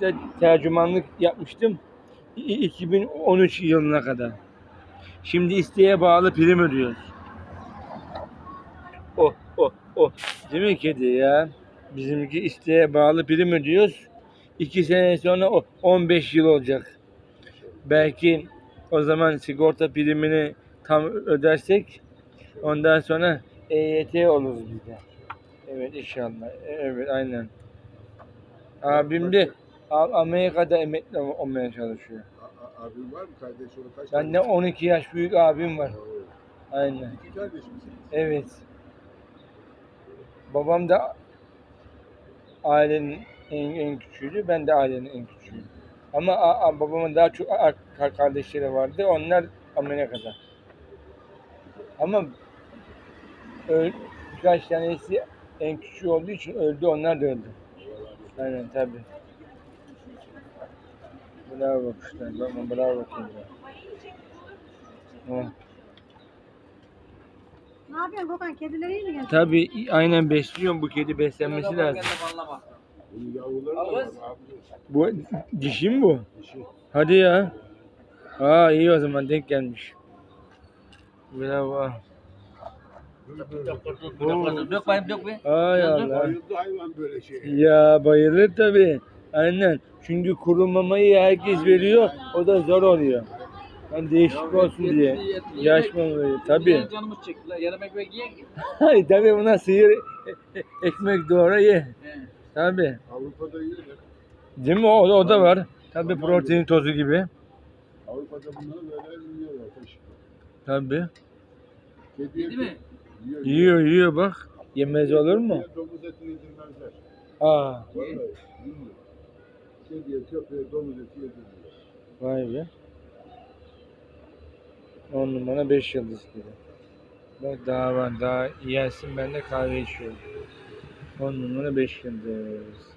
Kuveyt'te tercümanlık yapmıştım. İ- 2013 yılına kadar. Şimdi isteğe bağlı prim ödüyoruz. Oh oh oh. Değil mi kedi ya? Bizimki isteğe bağlı prim ödüyoruz. İki sene sonra o 15 yıl olacak. Belki o zaman sigorta primini tam ödersek ondan sonra EYT oluruz biz de. Evet inşallah. Evet aynen. Abim de A- Amerika'da emekli olmaya çalışıyor. A- a- Abin var mı? Kardeş onu kaç Ben de 12 yaş büyük abim var. Oo. Aynen. İki kardeş misiniz? Evet. Babam da ailenin en, en küçüğüydü. Ben de ailenin en küçüğüyüm. Ama a- a- babamın daha çok a- a- kardeşleri vardı. Onlar Amerika'da. Ama öl, birkaç tanesi en küçüğü olduğu için öldü. Onlar da öldü. Aynen tabi. Bravo kuşlar. Bakma bravo kuşlar. Oh. Ne yapıyorsun Gökhan? Kedileri iyi mi geldin? Tabi aynen besliyorum. Bu kedi beslenmesi lazım. Bunun yavruları da var. Abi. Bu dişi mi bu? Dişi. Hadi ya. Aa iyi o zaman denk gelmiş. Bravo. Dök bayım dök be. Ay Allah. Bayıldı hayvan böyle şey. Ya bayılır tabi. Aynen. Çünkü kuru mamayı herkes veriyor. O da zor oluyor. Ben değişik olsun diye. Yaş mamayı. Tabi. Canımız çekti la. Yarım ekmek yiyen ki. Hay tabi buna sıyır e- e- ekmek doğru ye. He. Tabi. Avrupa'da yiyorlar. Değil mi? O, o da var. Tabi protein tozu gibi. Avrupa'da bunları böyle yiyorlar. Taş. Tabi. Kediye Yedi mi? Yiyor. Yiyor yiyor bak. Yemez olur mu? Domuz etini yedirmezler. Aa. Vallahi Kediye köpeğe domuz eti yedirmiyorlar. Vay be. 10 numara 5 yıldız gibi. Bak daha var daha yersin ben de kahve içiyorum. 10 numara 5 yıldız.